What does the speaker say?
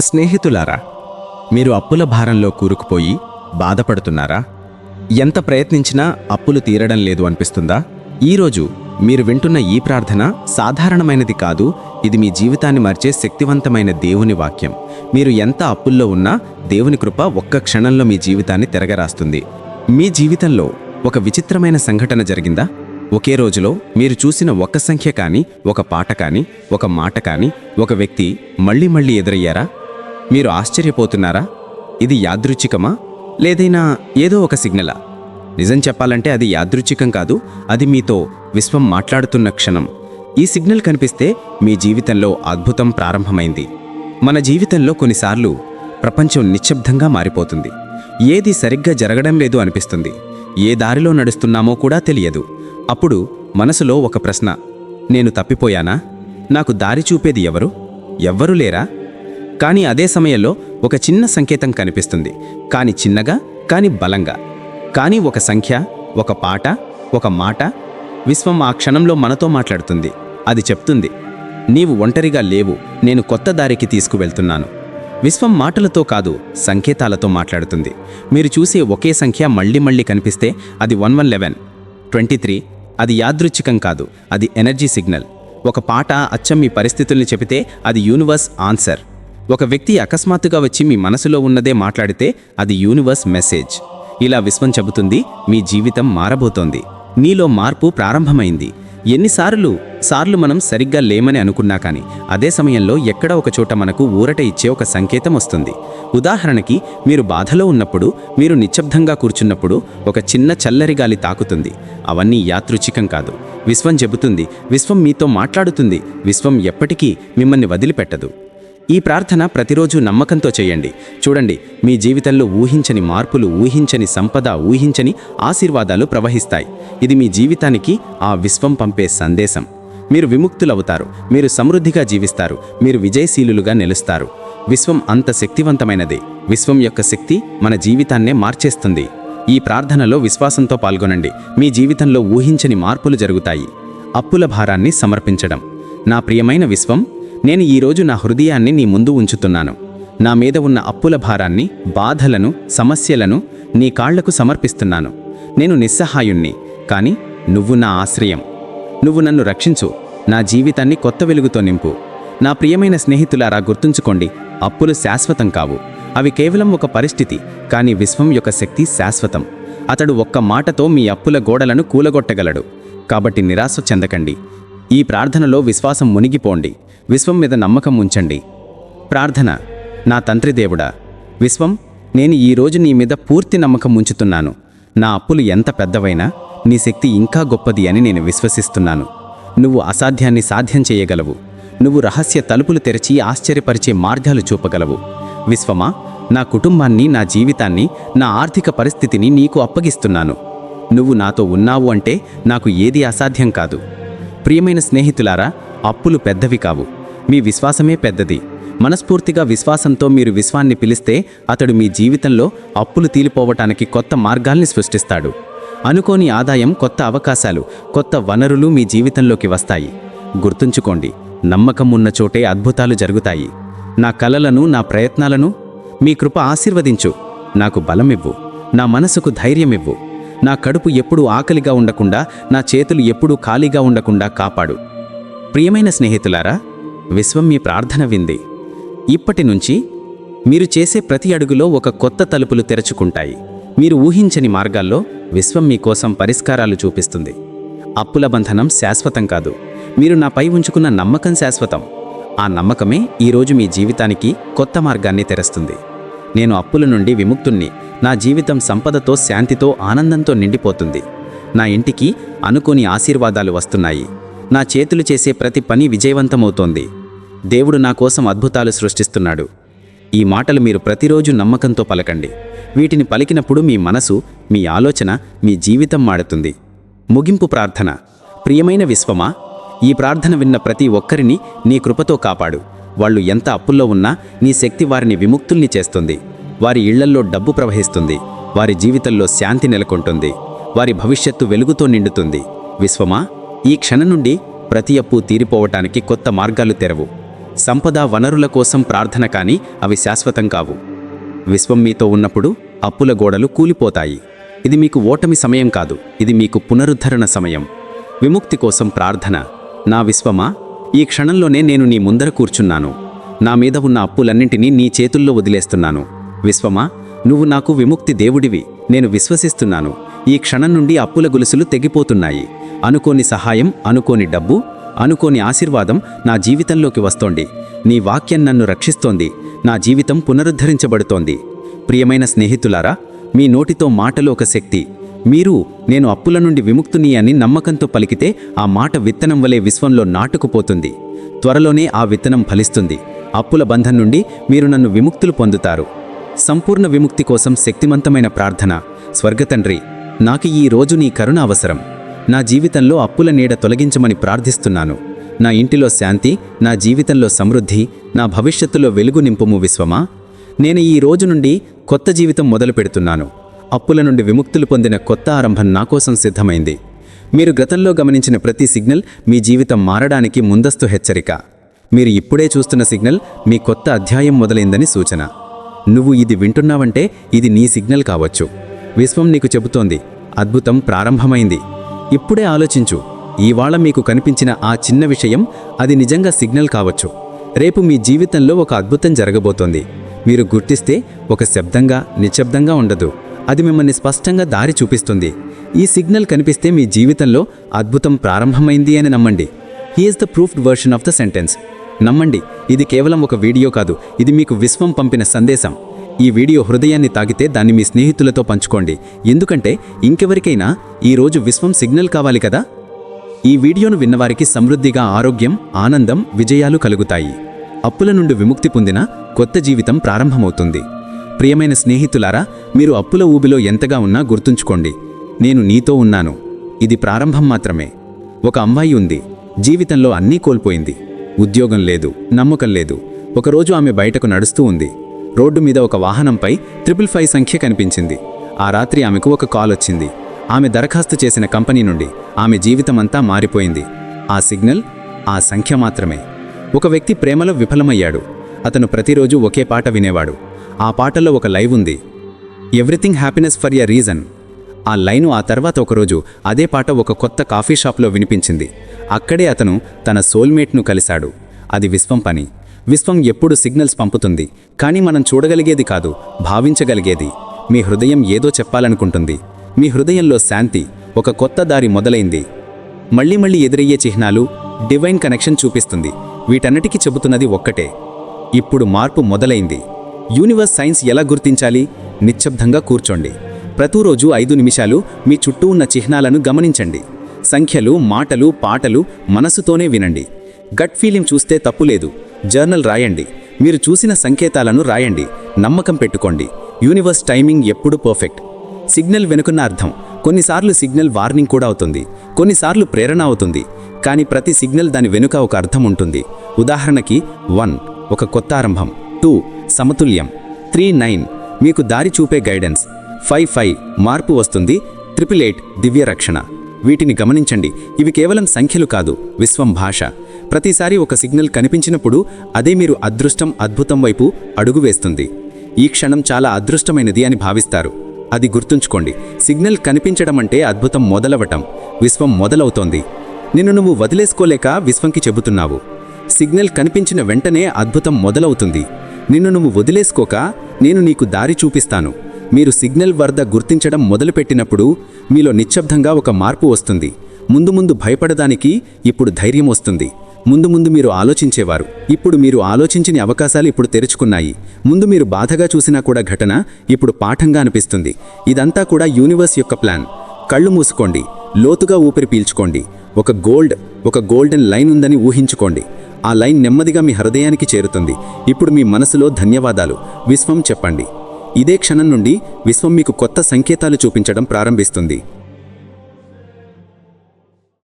స్నేహితులారా మీరు అప్పుల భారంలో కూరుకుపోయి బాధపడుతున్నారా? ఎంత ప్రయత్నించినా అప్పులు తీరడం లేదు అనిపిస్తుందా? ఈరోజు మీరు వింటున్న ఈ ప్రార్థన సాధారణమైనది కాదు ఇది మీ జీవితాన్ని మార్చే శక్తివంతమైన దేవుని వాక్యం. మీరు ఎంత అప్పుల్లో ఉన్నా దేవుని కృప ఒక్క క్షణంలో మీ జీవితాన్ని తిరగరాస్తుంది. మీ జీవితంలో ఒక విచిత్రమైన సంఘటన జరిగిందా? ఒకే రోజులో మీరు చూసిన ఒక సంఖ్య కానీ ఒక పాట కానీ ఒక మాట కానీ ఒక వ్యక్తి మళ్ళీ మళ్ళీ ఎదురయ్యారా? మీరు ఆశ్చర్యపోతున్నారా? ఇది యాదృచ్ఛికమా? లేదైనా ఏదో ఒక సిగ్నలా? నిజం చెప్పాలంటే అది యాదృచ్ఛికం కాదు అది మీతో విశ్వం మాట్లాడుతున్న క్షణం. ఈ సిగ్నల్ కనిపిస్తే మీ జీవితంలో అద్భుతం ప్రారంభమైంది. మన జీవితంలో కొన్నిసార్లు ప్రపంచం నిశ్శబ్దంగా మారిపోతుంది. ఏది సరిగ్గా జరగడం లేదు అనిపిస్తుంది. ఏ దారిలో నడుస్తున్నామో కూడా తెలియదు. అప్పుడు మనసులో ఒక ప్రశ్న. నేను తప్పిపోయానా? నాకు దారి చూపేది ఎవరు? ఎవ్వరూ లేరా? కానీ అదే సమయంలో ఒక చిన్న సంకేతం కనిపిస్తుంది. కాని చిన్నగా కాని బలంగా. కానీ ఒక సంఖ్య ఒక పాట ఒక మాట విశ్వం ఆ క్షణంలో మనతో మాట్లాడుతుంది. అది చెప్తుంది నీవు ఒంటరిగా లేవు. నేను కొత్త దారికి తీసుకువెళ్తున్నాను. విశ్వం మాటలతో కాదు సంకేతాలతో మాట్లాడుతుంది. మీరు చూసే ఒకే సంఖ్య మళ్ళీ మళ్ళీ కనిపిస్తే అది one one eleven twenty three అది యాదృచ్ఛికం కాదు అది ఎనర్జీ సిగ్నల్. ఒక పాట అచ్చం మీ పరిస్థితుల్ని చెబితే అది యూనివర్స్ ఆన్సర్. ఒక వ్యక్తి అకస్మాత్తుగా వచ్చి మీ మనసులో ఉన్నదే మాట్లాడితే అది యూనివర్స్ మెసేజ్. ఇలా విశ్వం చెబుతుంది మీ జీవితం మారబోతోంది. నీలో మార్పు ప్రారంభమైంది. ఎన్నిసార్లు సార్లు మనం సరిగ్గా లేమని అనుకున్నా కానీ అదే సమయంలో ఎక్కడ ఒక చోట మనకు ఊరట ఇచ్చే ఒక సంకేతం వస్తుంది. ఉదాహరణకి మీరు బాధలో ఉన్నప్పుడు మీరు నిశ్శబ్దంగా కూర్చున్నప్పుడు ఒక చిన్న చల్లరి గాలి తాకుతుంది. అవన్నీ యాదృచ్ఛికం కాదు. విశ్వం చెబుతుంది విశ్వం మీతో మాట్లాడుతుంది విశ్వం ఎప్పటికీ మిమ్మల్ని వదిలిపెట్టదు. ఈ ప్రార్థన ప్రతిరోజు నమ్మకంతో చేయండి. చూడండి మీ జీవితంలో ఊహించని మార్పులు ఊహించని సంపద ఊహించని ఆశీర్వాదాలు ప్రవహిస్తాయి. ఇది మీ జీవితానికి ఆ విశ్వం పంపే సందేశం. మీరు విముక్తులవుతారు మీరు సమృద్ధిగా జీవిస్తారు మీరు విజయశీలులుగా నిలుస్తారు. విశ్వం అంత శక్తివంతమైనది. విశ్వం యొక్క శక్తి మన జీవితాన్నే మార్చేస్తుంది. ఈ ప్రార్థనలో విశ్వాసంతో పాల్గొనండి. మీ జీవితంలో ఊహించని మార్పులు జరుగుతాయి. అప్పుల భారాన్ని సమర్పించడం. నా ప్రియమైన విశ్వం నేను ఈరోజు నా హృదయాన్ని నీ ముందు ఉంచుతున్నాను. నా మీద ఉన్న అప్పుల భారాన్ని బాధలను సమస్యలను నీ కాళ్ళకు సమర్పిస్తున్నాను. నేను నిస్సహాయుణ్ణి కాని నువ్వు నా ఆశ్రయం. నువ్వు నన్ను రక్షించు. నా జీవితాన్ని కొత్త వెలుగుతో నింపు. నా ప్రియమైన స్నేహితులారా గుర్తుంచుకోండి అప్పులు శాశ్వతం కావు. అవి కేవలం ఒక పరిస్థితి కానీ విశ్వం యొక్క శక్తి శాశ్వతం. అతడు ఒక్క మాటతో మీ అప్పుల గోడలను కూలగొట్టగలడు. కాబట్టి నిరాశ చెందకండి. ఈ ప్రార్థనలో విశ్వాసం మునిగిపోండి. విశ్వం మీద నమ్మకం ఉంచండి. ప్రార్థన నా తంత్రి దేవుడా విశ్వం నేను ఈరోజు నీ మీద పూర్తి నమ్మకం ఉంచుతున్నాను. నా అప్పులు ఎంత పెద్దవైనా నీ శక్తి ఇంకా గొప్పది అని నేను విశ్వసిస్తున్నాను. నువ్వు అసాధ్యాన్ని సాధ్యం చేయగలవు. నువ్వు రహస్య తలుపులు తెరిచి ఆశ్చర్యపరిచే మార్గాలు చూపగలవు. విశ్వమా నా కుటుంబాన్ని నా జీవితాన్ని నా ఆర్థిక పరిస్థితిని నీకు అప్పగిస్తున్నాను. నువ్వు నాతో ఉన్నావు అంటే నాకు ఏది అసాధ్యం కాదు. ప్రియమైన స్నేహితులారా అప్పులు పెద్దవి కావు. మీ విశ్వాసమే పెద్దది. మనస్ఫూర్తిగా విశ్వాసంతో మీరు విశ్వాన్ని పిలిస్తే అతడు మీ జీవితంలో అప్పులు తీలిపోవటానికి కొత్త మార్గాల్ని సృష్టిస్తాడు. అనుకోని ఆదాయం కొత్త అవకాశాలు కొత్త వనరులు మీ జీవితంలోకి వస్తాయి. గుర్తుంచుకోండి నమ్మకం ఉన్న చోటే అద్భుతాలు జరుగుతాయి. నా కలలను నా ప్రయత్నాలను మీ కృప ఆశీర్వదించు. నాకు బలమివ్వు. నా మనసుకు ధైర్యమివ్వు. నా కడుపు ఎప్పుడూ ఆకలిగా ఉండకుండా నా చేతులు ఎప్పుడూ ఖాళీగా ఉండకుండా కాపాడు. ప్రియమైన స్నేహితులారా విశ్వం మీ ప్రార్థన వింది. ఇప్పటి నుంచి మీరు చేసే ప్రతి అడుగులో ఒక కొత్త తలుపులు తెరుచుకుంటాయి. మీరు ఊహించని మార్గాల్లో విశ్వం మీకోసం పరిష్కారాలు చూపిస్తుంది. అప్పుల బంధనం శాశ్వతం కాదు. మీరు నాపై ఉంచుకున్న నమ్మకం శాశ్వతం. ఆ నమ్మకమే ఈరోజు మీ జీవితానికి కొత్త మార్గాన్ని తెరుస్తుంది. నేను అప్పుల నుండి విముక్తుణ్ణి. నా జీవితం సంపదతో శాంతితో ఆనందంతో నిండిపోతుంది. నా ఇంటికి అనుకోని ఆశీర్వాదాలు వస్తున్నాయి. నా చేతులు చేసే ప్రతి పని విజయవంతమవుతోంది. దేవుడు నా కోసం అద్భుతాలు సృష్టిస్తున్నాడు. ఈ మాటలు మీరు ప్రతిరోజు నమ్మకంతో పలకండి. వీటిని పలికినప్పుడు మీ మనసు మీ ఆలోచన మీ జీవితం మాడుతుంది. ముగింపు ప్రార్థన. ప్రియమైన విశ్వమా ఈ ప్రార్థన విన్న ప్రతి ఒక్కరిని నీ కృపతో కాపాడు. వాళ్ళు ఎంత అప్పుల్లో ఉన్నా నీ శక్తి వారిని విముక్తుల్ని చేస్తుంది. వారి ఇళ్ళల్లో డబ్బు ప్రవహిస్తుంది. వారి జీవితంలో శాంతి నెలకొంటుంది. వారి భవిష్యత్తు వెలుగుతో నిండుతుంది. విశ్వమా ఈ క్షణం నుండి ప్రతి అప్పు తీరిపోవటానికి కొత్త మార్గాలు తెరవు. సంపద వనరుల కోసం ప్రార్థన కానీ అవి శాశ్వతం కావు. విశ్వం మీతో ఉన్నప్పుడు అప్పుల గోడలు కూలిపోతాయి. ఇది మీకు ఓటమి సమయం కాదు. ఇది మీకు పునరుద్ధరణ సమయం. విముక్తి కోసం ప్రార్థన. నా విశ్వమా ఈ క్షణంలోనే నేను నీ ముందర కూర్చున్నాను. నా మీద ఉన్న అప్పులన్నింటినీ నీ చేతుల్లో వదిలేస్తున్నాను. విశ్వమా నువ్వు నాకు విముక్తి దేవుడివి. నేను విశ్వసిస్తున్నాను. ఈ క్షణం నుండి అప్పుల గొలుసులు తెగిపోతున్నాయి. అనుకోని సహాయం అనుకోని డబ్బు అనుకోని ఆశీర్వాదం నా జీవితంలోకి వస్తోంది. నీ వాక్యం నన్ను రక్షిస్తోంది. నా జీవితం పునరుద్ధరించబడుతోంది. ప్రియమైన స్నేహితులారా మీ నోటితో మాటలు ఒక శక్తి. మీరు నేను అప్పుల నుండి విముక్తుని అని నమ్మకంతో పలికితే ఆ మాట విత్తనం వలె విశ్వంలో నాటుకుపోతుంది. త్వరలోనే ఆ విత్తనం ఫలిస్తుంది. అప్పుల బంధం నుండి మీరు నన్ను విముక్తులు పొందుతారు. సంపూర్ణ విముక్తి కోసం శక్తివంతమైన ప్రార్థన. స్వర్గతండ్రి నాకు ఈ రోజు నీ కరుణ అవసరం. నా జీవితంలో అప్పుల నీడ తొలగించమని ప్రార్థిస్తున్నాను. నా ఇంటిలో శాంతి నా జీవితంలో సమృద్ధి నా భవిష్యత్తులో వెలుగు నింపుము విశ్వమా? నేను ఈ రోజు నుండి కొత్త జీవితం మొదలు పెడుతున్నాను అప్పుల నుండి విముక్తులు పొందిన కొత్త ఆరంభం నా కోసం సిద్ధమైంది. మీరు గతంలో గమనించిన ప్రతి సిగ్నల్ మీ జీవితం మారడానికి ముందస్తు హెచ్చరిక. మీరు ఇప్పుడే చూస్తున్న సిగ్నల్ మీ కొత్త అధ్యాయం మొదలైందని సూచన. నువ్వు ఇది వింటున్నావంటే ఇది నీ సిగ్నల్ కావచ్చు. విశ్వం నీకు చెబుతోంది అద్భుతం ప్రారంభమైంది. ఇప్పుడే ఆలోచించు ఇవాళ మీకు కనిపించిన ఆ చిన్న విషయం అది నిజంగా సిగ్నల్ కావచ్చు. రేపు మీ జీవితంలో ఒక అద్భుతం జరగబోతోంది. మీరు గుర్తిస్తే ఒక శబ్దంగా నిశ్శబ్దంగా ఉండదు. అది మిమ్మల్ని స్పష్టంగా దారి చూపిస్తుంది. ఈ సిగ్నల్ కనిపిస్తే మీ జీవితంలో అద్భుతం ప్రారంభమైంది అని నమ్మండి. Here's the proofed version of the sentence నమ్మండి ఇది కేవలం ఒక వీడియో కాదు ఇది మీకు విశ్వం పంపిన సందేశం. ఈ వీడియో హృదయాన్ని తాకితే దాన్ని మీ స్నేహితులతో పంచుకోండి. ఎందుకంటే ఇంకెవరికైనా ఈరోజు విశ్వం సిగ్నల్ కావాలి కదా? ఈ వీడియోను విన్నవారికి సమృద్ధిగా ఆరోగ్యం ఆనందం విజయాలు కలుగుతాయి. అప్పుల నుండి విముక్తి పొందిన కొత్త జీవితం ప్రారంభమవుతుంది. ప్రియమైన స్నేహితులారా మీరు అప్పుల ఊబిలో ఎంతగా ఉన్నా గుర్తుంచుకోండి. నేను నీతో ఉన్నాను. ఇది ప్రారంభం మాత్రమే. ఒక అమ్మాయి ఉంది. జీవితంలో అన్నీ కోల్పోయింది. ఉద్యోగం లేదు. నమ్మకం లేదు. ఒకరోజు ఆమె బయటకు నడుస్తూ ఉంది. రోడ్డు మీద ఒక వాహనంపై ట్రిపుల్ ఫైవ్ సంఖ్య కనిపించింది. ఆ రాత్రి ఆమెకు ఒక కాల్ వచ్చింది. ఆమె దరఖాస్తు చేసిన కంపెనీ నుండి ఆమె జీవితమంతా మారిపోయింది. ఆ సిగ్నల్ ఆ సంఖ్య మాత్రమే. ఒక వ్యక్తి ప్రేమలో విఫలమయ్యాడు. అతను ప్రతిరోజు ఒకే పాట వినేవాడు. ఆ పాటలో ఒక లైవ్ ఉంది. Everything happens for a reason ఆ లైను ఆ తర్వాత ఒకరోజు అదే పాట ఒక కొత్త కాఫీ షాప్లో వినిపించింది. అక్కడే అతను తన సోల్మేట్ను కలిశాడు. అది విశ్వం పని. విశ్వం ఎప్పుడు సిగ్నల్స్ పంపుతుంది. కానీ మనం చూడగలిగేది కాదు భావించగలిగేది. మీ హృదయం ఏదో చెప్పాలనుకుంటుంది. మీ హృదయంలో శాంతి ఒక కొత్త దారి మొదలైంది. మళ్ళీ మళ్ళీ ఎదురయ్యే చిహ్నాలు డివైన్ కనెక్షన్ చూపిస్తుంది. వీటన్నిటికీ చెబుతున్నది ఒక్కటే. ఇప్పుడు మార్పు మొదలైంది. యూనివర్స్ సైన్స్ ఎలా గుర్తించాలి? నిశ్శబ్దంగా కూర్చోండి. ప్రతిరోజు ఐదు నిమిషాలు మీ చుట్టూ ఉన్న చిహ్నాలను గమనించండి. సంఖ్యలు మాటలు పాటలు మనసుతోనే వినండి. గట్ ఫీలింగ్ చూస్తే తప్పులేదు జర్నల్ రాయండి. మీరు చూసిన సంకేతాలను రాయండి. నమ్మకం పెట్టుకోండి. యూనివర్స్ టైమింగ్ ఎప్పుడు పర్ఫెక్ట్. సిగ్నల్ వెనుకున్న అర్థం. కొన్నిసార్లు సిగ్నల్ వార్నింగ్ కూడా అవుతుంది. కొన్నిసార్లు ప్రేరణ అవుతుంది. కానీ ప్రతి సిగ్నల్ దాని వెనుక ఒక అర్థం ఉంటుంది. ఉదాహరణకి వన్. ఒక కొత్త ఆరంభం. టూ సమతుల్యం. Three nine. మీకు దారి చూపే గైడెన్స్. Five five. మార్పు వస్తుంది. ట్రిపుల్ ఎయిట్ దివ్య రక్షణ వీటిని గమనించండి. ఇవి కేవలం సంఖ్యలు కాదు విశ్వం భాష. ప్రతిసారి ఒక సిగ్నల్ కనిపించినప్పుడు అదే మీరు అదృష్టం అద్భుతం వైపు అడుగు వేస్తుంది. ఈ క్షణం చాలా అదృష్టమైనది అని భావిస్తారు. అది గుర్తుంచుకోండి. సిగ్నల్ కనిపించడం అంటే అద్భుతం మొదలవటం. విశ్వం మొదలవుతోంది. నిన్ను నువ్వు వదిలేసుకోలేక విశ్వంకి చెబుతున్నావు. సిగ్నల్ కనిపించిన వెంటనే అద్భుతం మొదలవుతుంది. నిన్ను నువ్వు వదిలేసుకోక నేను నీకు దారి చూపిస్తాను. మీరు సిగ్నల్ వరద గుర్తించడం మొదలుపెట్టినప్పుడు మీలో నిశ్శబ్దంగా ఒక మార్పు వస్తుంది. ముందు ముందు భయపడడానికి ఇప్పుడు ధైర్యం వస్తుంది. ముందు ముందు మీరు ఆలోచించేవారు. ఇప్పుడు మీరు ఆలోచించిన అవకాశాలు ఇప్పుడు తెరుచుకున్నాయి. ముందు మీరు బాధగా చూసినా కూడా ఘటన ఇప్పుడు పాఠంగా అనిపిస్తుంది. ఇదంతా కూడా యూనివర్స్ యొక్క ప్లాన్. కళ్ళు మూసుకోండి. లోతుగా ఊపిరి పీల్చుకోండి. ఒక గోల్డ్ ఒక గోల్డెన్ లైన్ ఉందని ఊహించుకోండి. ఆ లైన్ నెమ్మదిగా మీ హృదయానికి చేరుతుంది. ఇప్పుడు మీ మనసులో ధన్యవాదాలు. విశ్వం చెప్పండి. ఇదే క్షణం నుండి విశ్వం మీకు కొత్త సంకేతాలు చూపించడం ప్రారంభిస్తుంది.